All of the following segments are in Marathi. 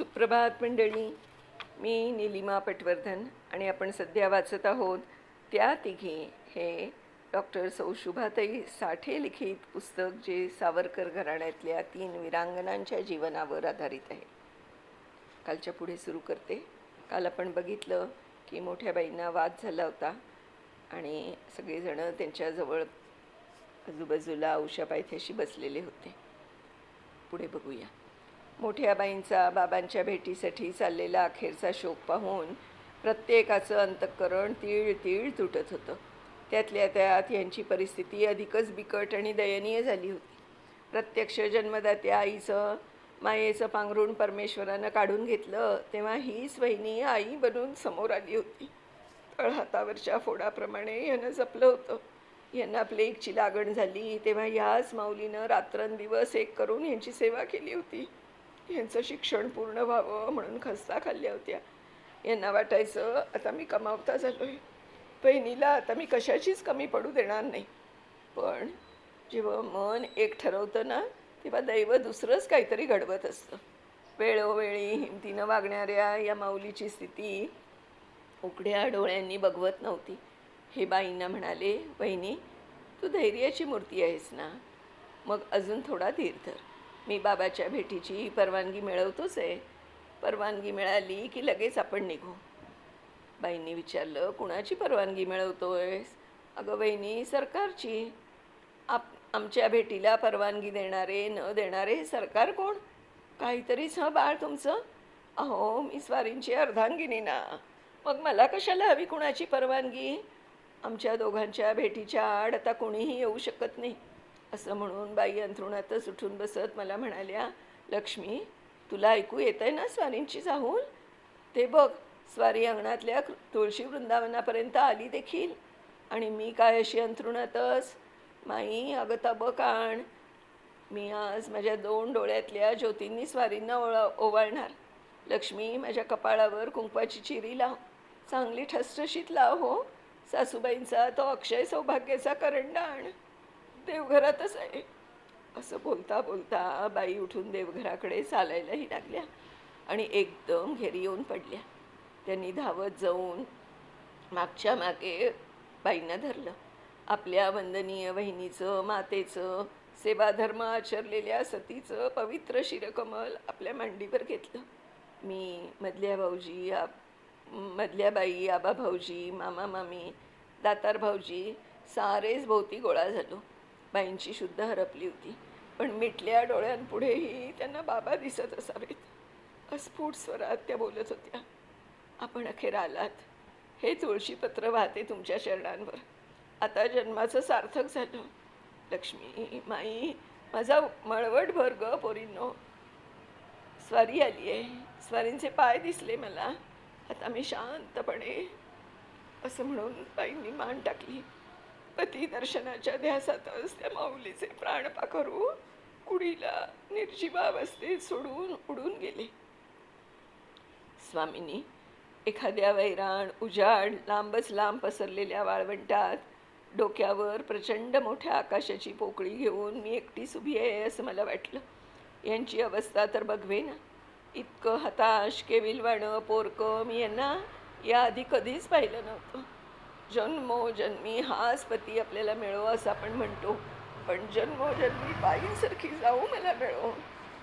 सुप्रभात मंडळी. मी निलिमा पटवर्धन आणि आपण सध्या वाचत आहोत त्या तिघी. हे डॉक्टर सौशुभाताई साठे लिखित पुस्तक जे सावरकर घराण्यातल्या तीन विरांगणांच्या जीवनावर आधारित आहे. कालच्या पुढे सुरू करते. काल आपण बघितलं की मोठ्या बाईंना वाद झाला होता आणि सगळेजणं त्यांच्याजवळ आजूबाजूला औषा पायथ्याशी बसलेले होते. पुढे बघूया. मोठ्या बाईंचा बाबांच्या भेटीसाठी चाललेला अखेरचा शोक पाहून प्रत्येकाचं अंतःकरण तीळ तीळ तुटत होतं. त्यातल्या त्यात यांची परिस्थिती अधिकच बिकट आणि दयनीय झाली होती. प्रत्यक्ष जन्मदात्या आईचं मायेचं पांघरून परमेश्वरानं काढून घेतलं तेव्हा हीच वहिनी आई बनून समोर आली होती. तळहातावरच्या फोडाप्रमाणे यानं जपलं होतं. यांना प्लेगची लागण झाली तेव्हा ह्याच माऊलीनं रात्रंदिवस एक करून यांची सेवा केली होती. यांचं शिक्षण पूर्ण व्हावं म्हणून खस्ता खाल्ल्या होत्या. यांना वाटायचं आता मी कमावता झालो आहे बहिणीला आता मी कशाचीच कमी पडू देणार नाही. पण जेव्हा मन एक ठरवतं ना तेव्हा दैव दुसरंच काहीतरी घडवत असतं. वेळोवेळी हिमतीनं वागणाऱ्या या माऊलीची स्थिती उघड्या डोळ्यांनी बघवत नव्हती. हे बाईंना म्हणाले वहिनी तू धैर्याची मूर्ती आहेस ना? मग अजून थोडा धीर धर. मी बाबाच्या भेटीची परवानगी मिळवतोच आहे. परवानगी मिळाली की लगेच आपण निघू. बाईंनी विचारलं कुणाची परवानगी मिळवतोयस? अगं बहिणी सरकारची. आप आमच्या भेटीला परवानगी देणारे न देणारे हे सरकार कोण? काहीतरीच हं बाळ तुमचं? अहो मी स्वारींची अर्धांगिनी ना. मग मला कशाला हवी कुणाची परवानगी? आमच्या दोघांच्या भेटीच्या आड आता कोणीही येऊ शकत नाही. असं म्हणून बाई अंथरुणातच उठून बसत मला म्हणाल्या लक्ष्मी तुला ऐकू येत आहे ना स्वारींची जाऊन? ते बघ स्वारी अंगणातल्या कृ- तुळशी वृंदावनापर्यंत आली देखील. आणि मी काय अशी अंथरुणातच माई अगं तब काण मी आज माझ्या दोन डोळ्यातल्या ज्योतींनी स्वारींना ओळा ओवाळणार. लक्ष्मी माझ्या कपाळावर कुंकवाची चिरी लाव. चांगली ठसठशीत लाव हो. सासूबाईंचा तो अक्षय सौभाग्याचा करंड आण देवघरातच आहे. असं बोलता बोलता बाई उठून देवघराकडे चालायलाही लागल्या आणि एकदम घेरी येऊन पडल्या. त्यांनी धावत जाऊन मागच्या मागे बाईंना धरलं. आपल्या वंदनीय वहिनीचं मातेचं सेवाधर्म आचरलेल्या सतीचं पवित्र शिरकमल आपल्या मांडीवर घेतलं. मी मधल्या भाऊजी आ मधल्या बाई आबा भाऊजी मामा मामी दातार भाऊजी सारेच भोवती गोळा झालो. बाईंची शुद्ध हरपली होती. पण मिटल्या डोळ्यांपुढेही त्यांना बाबा दिसत असावेत. अस्फुट स्वरात त्या बोलत होत्या. आपण अखेर आलात. हे तुळशीपत्र वाहते तुमच्या शरणांवर. आता जन्माचं सार्थक झालं. लक्ष्मी माई माझा मळवट भर ग पोरींनो. स्वारी आली आहे. स्वारींचे पाय दिसले मला. आता मी शांतपणे असं म्हणून बाईंनी मान टाकली. पती दर्शनाच्या ध्यासातच त्या माऊलीचे प्राण पाखरू. कुडीला निर्जीवावस्थेत सोडून उडून गेले. स्वामींनी एखाद्या वैराण उजाड लांबच लांब पसरलेल्या वाळवंटात डोक्यावर प्रचंड मोठ्या आकाशाची पोकळी घेऊन मी एकटीच उभी आहे असं मला वाटलं. यांची अवस्था तर बघवे ना इतकं हताश केविलवाणं पोरकं मी यांना याआधी कधीच पाहिलं नव्हतं. जन्मोजन्मी हाच पती आपल्याला मिळो असं आपण म्हणतो. पण जन्मोजन्मी बाईंसारखी जाऊ मला मिळो.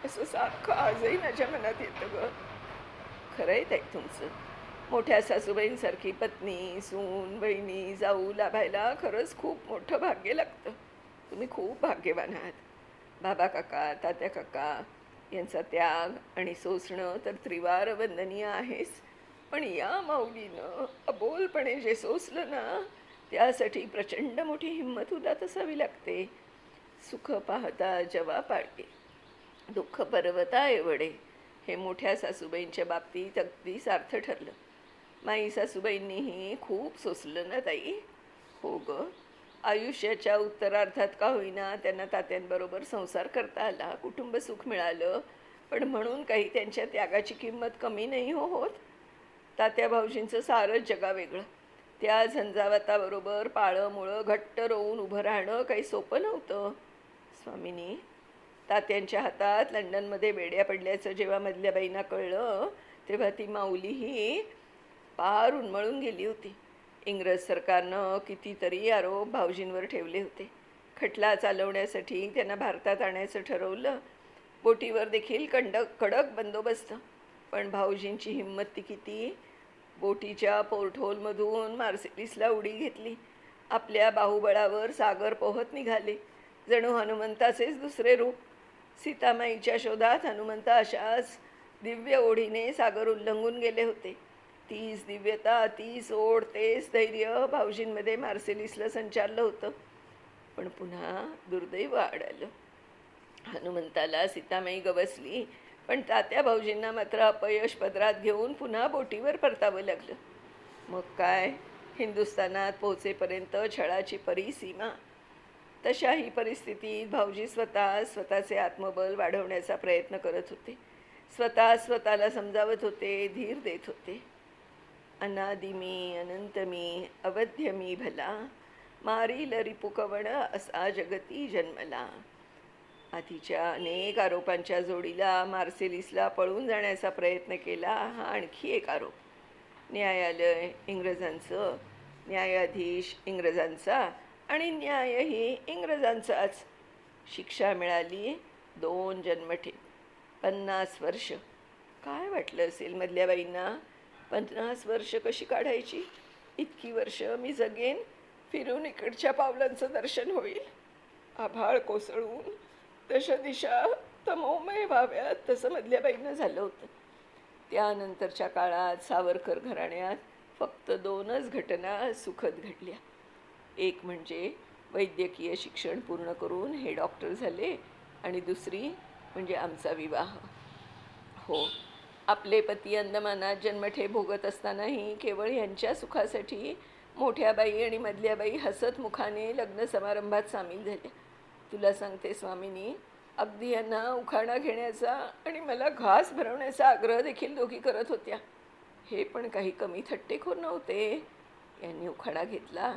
असं सारखं आजही माझ्या मनात येतं गं. खरं आहे ताई तुमचं. मोठ्या सासूबाईंसारखी पत्नी सून बहिणी जाऊ लाभायला खरंच खूप मोठं भाग्य लागतं. तुम्ही खूप भाग्यवान आहात. बाबा काका तात्या काका यांचा त्याग आणि सोसणं तर त्रिवार वंदनीय आहेच. पण या माऊलीनं अबोलपणे जे सोसलं ना त्यासाठी प्रचंड मोठी हिंमत उदात असावी लागते. सुख पाहता जवा पाडे दुःख पर्वता एवढे. हे मोठ्या सासूबाईंच्या बाबतीत अगदी सार्थ ठरलं. माई सासूबाईंनीही खूप सोसलं ना ताई? हो ग. आयुष्याच्या उत्तरार्धात का होईना त्यांना तात्यांबरोबर संसार करता आला कुटुंब सुख मिळालं. पण म्हणून काही त्यांच्या त्यागाची किंमत कमी नाही हो होत. तात्या भाऊजींचं सारंच जगा वेगळं. त्या झंझावाताबरोबर पाळं मुळं घट्ट रोवून उभं राहणं काही सोपं नव्हतं. स्वामिनी तात्यांच्या हातात लंडनमध्ये बेड्या पडल्याचं जेव्हा मधल्या बाईंना कळलं तेव्हा ती माऊलीही पार उन्मळून गेली होती. इंग्रज सरकारनं कितीतरी आरोप भाऊजींवर ठेवले होते. खटला चालवण्यासाठी त्यांना भारतात आणायचं ठरवलं. बोटीवर देखील कंडक कडक बंदोबस्त. पण भाऊजींची हिंमत ती किती? बोटीच्या पोर्टहोलमधून मार्सेलिसला उडी घेतली. आपल्या बाहुबळावर सागर पोहत निघाले. जणू हनुमंताचेच दुसरे रूप. सीतामाईच्या शोधात हनुमंत अशाच दिव्य ओढीने सागर उल्लंघून गेले होते. तीच दिव्यता तीच ओढ तेच धैर्य भाऊजींमध्ये मार्सेलिसला संचारलं होतं. पण पुन्हा दुर्दैव आढळलं. हनुमंताला सीतामाई गवसली. पण तात्या भाऊजींना मात्र अपयश पदरात घेऊन पुन्हा बोटीवर परतावं लागलं. मग काय? हिंदुस्थानात पोहोचेपर्यंत छळाची परिसीमा. तशाही परिस्थितीत भाऊजी स्वतः स्वतःचे आत्मबल वाढवण्याचा प्रयत्न करत होते. स्वतः स्वतःला समजावत होते धीर देत होते. अनादि मी अनंत मी अवध्य मी भला. मारील रिपुकवण असा जगती जन्मला. आधीच्या अनेक आरोपांच्या जोडीला मार्सेलिसला पळून जाण्याचा प्रयत्न केला. हा आणखी एक आरोप. न्यायालय इंग्रजांचं न्यायाधीश इंग्रजांचा आणि न्यायही इंग्रजांचाच शिक्षा मिळाली दोन जन्मठेप पन्नास वर्ष. काय वाटलं असेल मधल्या बाईंना? पन्नास वर्ष कशी काढायची? इतकी वर्ष मी जगेन फिरून इकडच्या पावलांचं दर्शन होईल. आभाळ कोसळून तशा दिशा तमोमय व्हाव्यात तसं मधल्या बाईनं झालं होतं. त्यानंतरच्या काळात सावरकर घराण्यात फक्त दोनच घटना सुखद घडल्या. एक म्हणजे वैद्यकीय शिक्षण पूर्ण करून हे डॉक्टर झाले आणि दुसरी म्हणजे आमचा विवाह. हो आपले पती अंदमानात जन्मठे भोगत असतानाही केवळ यांच्या सुखासाठी मोठ्या बाई आणि मधल्या बाई हसत मुखाने लग्न समारंभात सामील झाल्या. तुला सांगते स्वामिनी अगदी यांना उखाणा घेण्याचा आणि मला घास भरवण्याचा आग्रह देखील दोघी करत होत्या. हे पण काही कमी थट्टेखोर नव्हते. यांनी उखाणा घेतला.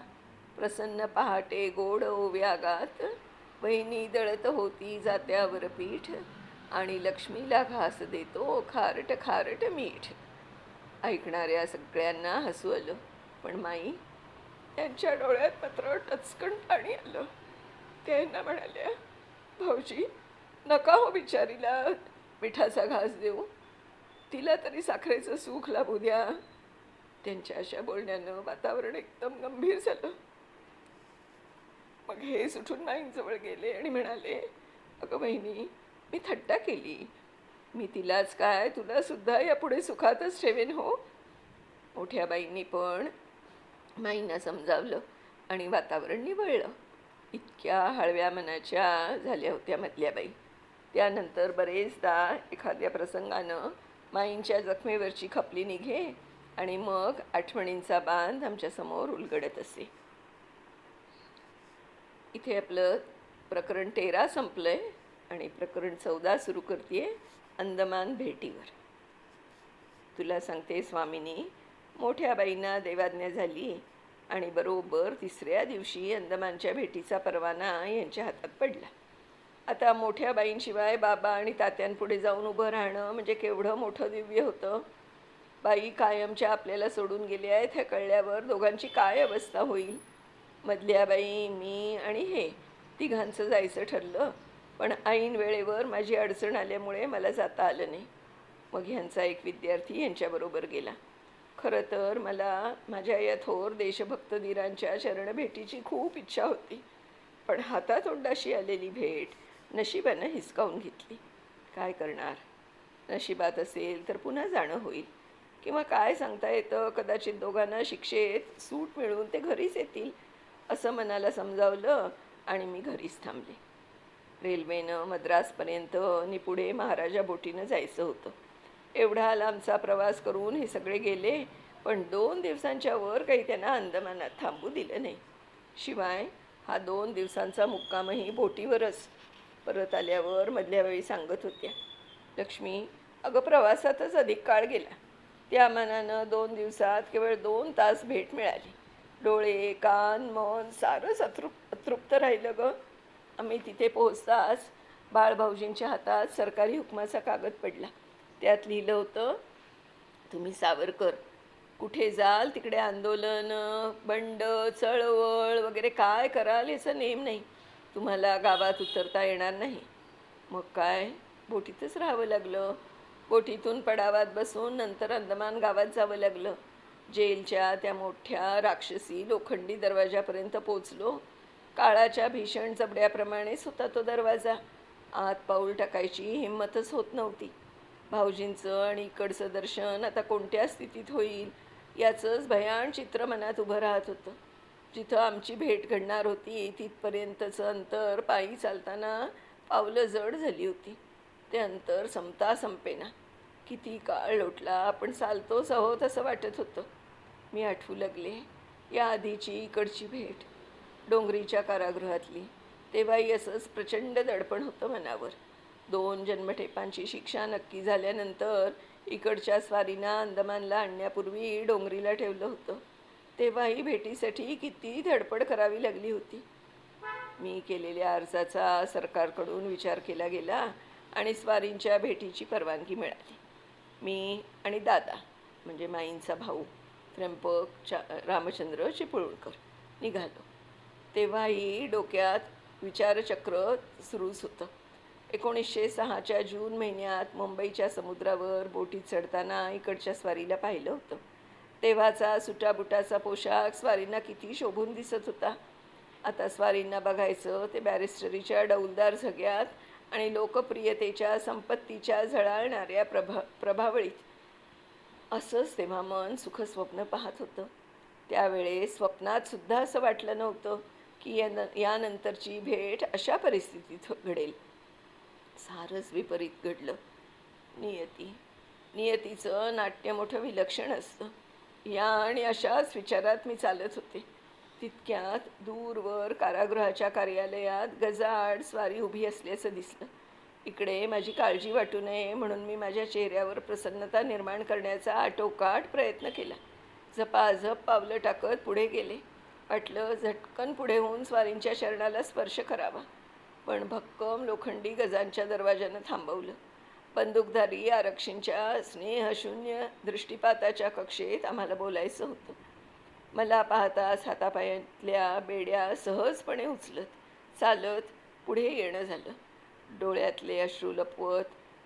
प्रसन्न पहाटे गोड ओव्यागात बहिणी दळत होती जात्यावर पीठ आणि लक्ष्मीला घास देतो खारट खारट मीठ. ऐकणाऱ्या सगळ्यांना हसू आलं. पण माई त्यांच्या डोळ्यात मात्र टचकन पाणी आलं. त्यांना म्हणाल्या भाऊजी नका हो बिचारीला मिठाचा घास देऊ. तिला तरी साखरेचं सुख लाभू द्या. त्यांच्या अशा बोलण्यानं वातावरण एकदम गंभीर झालं. मग हे सुटून माईंजवळ गेले आणि म्हणाले अगं बहिणी मी थट्टा केली. मी तिलाच काय तुला सुद्धा यापुढे सुखातच ठेवेन हो. मोठ्या बाईंनी पण माईंना समजावलं आणि वातावरण निवळलं. इतक्या हळव्या मनाच्या झाल्या होत्या मधल्या बाई. त्यानंतर बरेचदा एखाद्या प्रसंगानं माईंच्या जखमेवरची खपली निघे आणि मग आठवणींचा बांध आमच्यासमोर उलगडत असे. इथे आपलं प्रकरण तेरा संपलं आहे आणि प्रकरण चौदा सुरू करते अंदमान भेटीवर. तुला सांगते स्वामिनी मोठ्या बाईंना देवाज्ञा झाली आणि बरोबर तिसऱ्या दिवशी अंदमानच्या भेटीचा परवाना यांच्या हातात पडला. आता मोठ्या बाईंशिवाय बाबा आणि तात्यांपुढे जाऊन उभं राहणं म्हणजे केवढं मोठं दिव्य होतं? बाई कायमच्या आपल्याला सोडून गेल्या आहेत ह्या कळल्यावर दोघांची काय अवस्था होईल? मधल्या बाई मी आणि हे तिघांचं जायचं ठरलं पण ऐन वेळेवर माझी अडचण आल्यामुळे मला जाता आलं नाही. मग ह्यांचा एक विद्यार्थी यांच्याबरोबर गेला. खरं तर मला माझ्या या थोर देशभक्त धीरांच्या शरणभेटीची खूप इच्छा होती. पण हातातोंडाशी आलेली भेट नशिबानं हिसकावून घेतली. काय करणार? नशिबात असेल तर पुन्हा जाणं होईल. किंवा काय सांगता येतं? कदाचित दोघांना शिक्षेत सूट मिळवून ते घरीच येतील असं मनाला समजावलं आणि मी घरीच थांबले. रेल्वेनं मद्रासपर्यंत आणि पुढे महाराजा बोटीनं जायचं होतं. एवढा लांबचा प्रवास करून हे सगळे गेले. पण दोन दिवसांच्या वर काही त्यांना अंदमानात थांबू दिलं नाही. शिवाय हा दोन दिवसांचा मुक्कामही बोटीवरच परत आल्यावर मधल्या वेळी सांगत होत्या. लक्ष्मी अगं प्रवासातच अधिक काळ गेला. त्या मानानं दोन दिवसात केवळ दोन तास भेट मिळाली. डोळे कान मन सारंच अतृप अतृप्त राहिलं गं. आम्ही तिथे पोहोचताच बाळभाऊजींच्या हातात सरकारी हुकमाचा कागद पडला. त्यात लिहिलं होतं तुम्ही सावरकर कुठे जाल तिकडे आंदोलन बंड चळवळ वगैरे काय कराल याचा नेम नाही. तुम्हाला गावात उतरता येणार नाही. मग काय? बोटीतच राहावं लागलं. बोटीतून पडावात बसून नंतर अंदमान गावात जावं लागलं. जेलच्या त्या मोठ्या राक्षसी लोखंडी दरवाजापर्यंत पोचलो. काळाच्या भीषण जबड्याप्रमाणेच होता तो दरवाजा. आत पाऊल टाकायची हिंमतच होत नव्हती. भाऊजींचं आणि इकडचं दर्शन आता कोणत्या स्थितीत होईल याचंच भयान चित्र मनात उभं राहत होतं. जिथं आमची भेट घडणार होती तिथपर्यंतचं अंतर पायी चालताना पावलं जड झाली होती. ते अंतर संपता संपेना. किती काळ लोटला आपण चालतोच आहोत असं वाटत होतं. मी आठवू लागले या आधीची इकडची भेट. डोंगरीच्या कारागृहातली. तेव्हाही असंच प्रचंड दडपण होतं मनावर. दोन जन्मठेपांची शिक्षा नक्की झाल्यानंतर इकडच्या स्वारीना अंदमानला आणण्यापूर्वी डोंगरीला ठेवलं होतं. तेव्हाही भेटीसाठी किती धडपड करावी लागली होती. मी केलेल्या अर्जाचा सरकारकडून विचार केला गेला आणि स्वारींच्या भेटीची परवानगी मिळाली. मी आणि दादा म्हणजे माईंचा भाऊ त्र्यंपक चा रामचंद्र चिपळूणकर निघालो. तेव्हाही डोक्यात विचारचक्र सुरूच होतं. एकोणीसशे सहाच्या जून महिन्यात मुंबईच्या समुद्रावर बोटीत चढताना इकडच्या स्वारीला पाहिलं होतं. तेव्हाचा सुटाबुटाचा पोशाख स्वारींना किती शोभून दिसत होता. आता स्वारींना बघायचं ते बॅरिस्टरीच्या डौलदार झग्यात आणि लोकप्रियतेच्या संपत्तीच्या झळाळणाऱ्या प्रभा प्रभावळीत. असंच तेव्हा मन सुखस्वप्न पाहत होतं. त्यावेळेस स्वप्नातसुद्धा असं वाटलं नव्हतं की या यानंतरची भेट अशा परिस्थितीत घडेल. सारंच विपरीत घडलं. नियती नियतीचं नाट्य मोठं विलक्षण असतं. या आणि अशाच विचारात मी चालत होते. तितक्यात दूरवर कारागृहाच्या कार्यालयात गजाआड स्वारी उभी असल्याचं दिसलं. इकडे माझी काळजी वाटू नये म्हणून मी माझ्या चेहऱ्यावर प्रसन्नता निर्माण करण्याचा आटोकाट प्रयत्न केला. झपाझप पावलं टाकत पुढे गेले. वाटलं झटकन पुढे होऊन स्वारींच्या शरणाला स्पर्श करावा. पण भक्कम लोखंडी गजांच्या दरवाजानं थांबवलं. बंदूकधारी आरक्षींच्या स्नेहशून्य दृष्टिपाताच्या कक्षेत आम्हाला बोलायचं होतं. मला पाहताच हातापायातल्या बेड्या सहजपणे उचलत चालत पुढे येणं झालं. डोळ्यातले अश्रू लपवत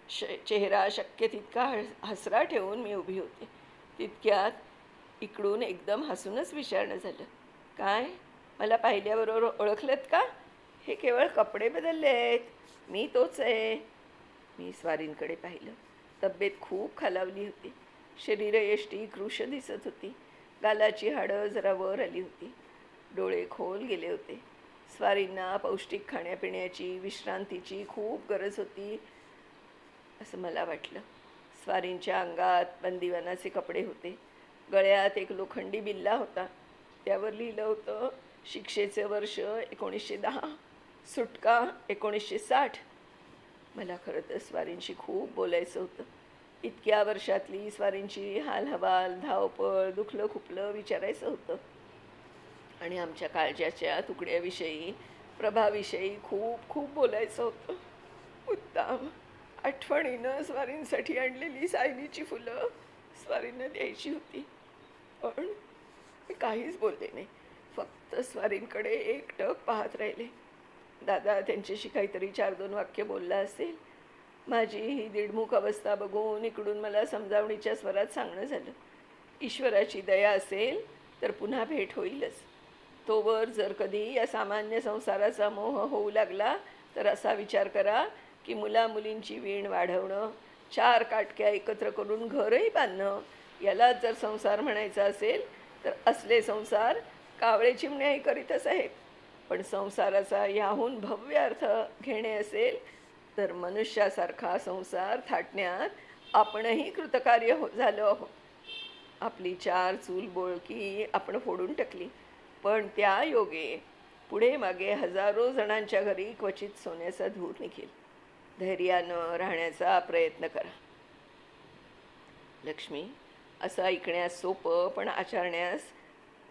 श चेहरा शक्य तितका हस हसरा ठेवून मी उभी होते. तितक्यात इकडून एकदम हसूनच विचारणं झालं. काय? मला पाहिल्याबरोबर ओळखलत का? हे केवळ कपडे बदलले आहेत. मी तोच आहे. मी स्वारींकडे पाहिलं. तब्येत खूप खालावली होती. शरीरयष्टी कृश दिसत होती. गालाची हाडं जरा वर आली होती. डोळे खोल गेले होते. स्वारींना पौष्टिक खाण्यापिण्याची विश्रांतीची खूप गरज होती असं मला वाटलं. स्वारींच्या अंगात बंदिवानाचे कपडे होते. गळ्यात एक लोखंडी बिल्ला होता. त्यावर लिहिलं होतं शिक्षेचं वर्ष एकोणीसशे दहा. सुटका एकोणीसशे साठ. मला खरं तर स्वारींशी खूप बोलायचं होतं. इतक्या वर्षातली स्वारींची हालहवाल धावपळ दुखलं खुपलं विचारायचं होतं. आणि आमच्या काळजाच्या तुकड्याविषयी प्रभाविषयी खूप खूप बोलायचं होतं. उत्तम. आठवणीनं स्वारींसाठी आणलेली सायलीची फुलं स्वारींना द्यायची होती. पण मी काहीच बोलले नाही. फक्त स्वारींकडे एकटक पाहत राहिले. दादा त्यांच्याशी काहीतरी चार दोन वाक्य बोलला असेल. माझी ही दीडमुख अवस्था बघून इकडून मला समजावणीच्या स्वरात सांगणं झालं. ईश्वराची दया असेल तर पुन्हा भेट होईलच. तोवर जर कधी या सामान्य संसाराचा मोह होऊ लागला तर असा विचार करा की मुलामुलींची वीण वाढवणं चार काटक्या एकत्र करून घरही बांधणं यालाच जर संसार म्हणायचा असेल तर असले संसार कावळे चिमण्याही करीतच आहेत. पण संसाराचा याहून भव्य अर्थ घेणे असेल तर मनुष्यासारखा संसार थाटण्यात आपणही कृतकार्य हो झालो आहोत. आपली चार चूल बोळकी आपण फोडून टाकली. पण त्या योगे पुढे मागे हजारो जणांच्या घरी क्वचित सोन्याचा धूर निघेल. धैर्यानं राहण्याचा प्रयत्न करा. लक्ष्मी असं ऐकण्यास सोपं पण आचरण्यास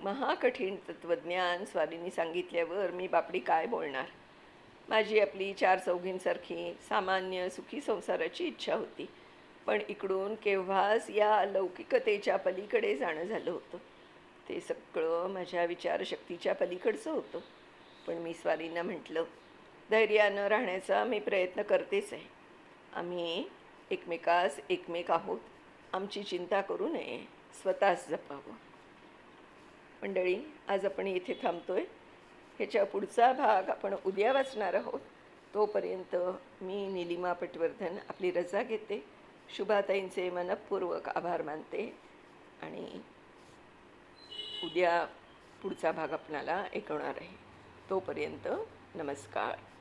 महाकठीण तत्त्वज्ञान स्वारींनी सांगितल्यावर मी बापडी काय बोलणार? माझी आपली चार चौघींसारखी सामान्य सुखी संसाराची इच्छा होती. पण इकडून केव्हाच या लौकिकतेच्या पलीकडे जाणं झालं होतं. ते सगळं माझ्या विचारशक्तीच्या पलीकडचं होतं. पण मी स्वारींना म्हटलं धैर्यानं राहण्याचा मी प्रयत्न करतेच आहे. आम्ही एकमेकास एकमेक आहोत. आमची चिंता करू नये. स्वतःच जपावं. मंडळी आज आपण इथे थांबतो आहे ह्याच्या पुढचा भाग आपण उद्या वाचणार आहोत. तोपर्यंत मी निलिमा पटवर्धन आपली रजा घेते. शुभाताईंचे मनपूर्वक आभार मानते. आणि उद्या पुढचा भाग आपणाला ऐकवणार आहे. तोपर्यंत नमस्कार.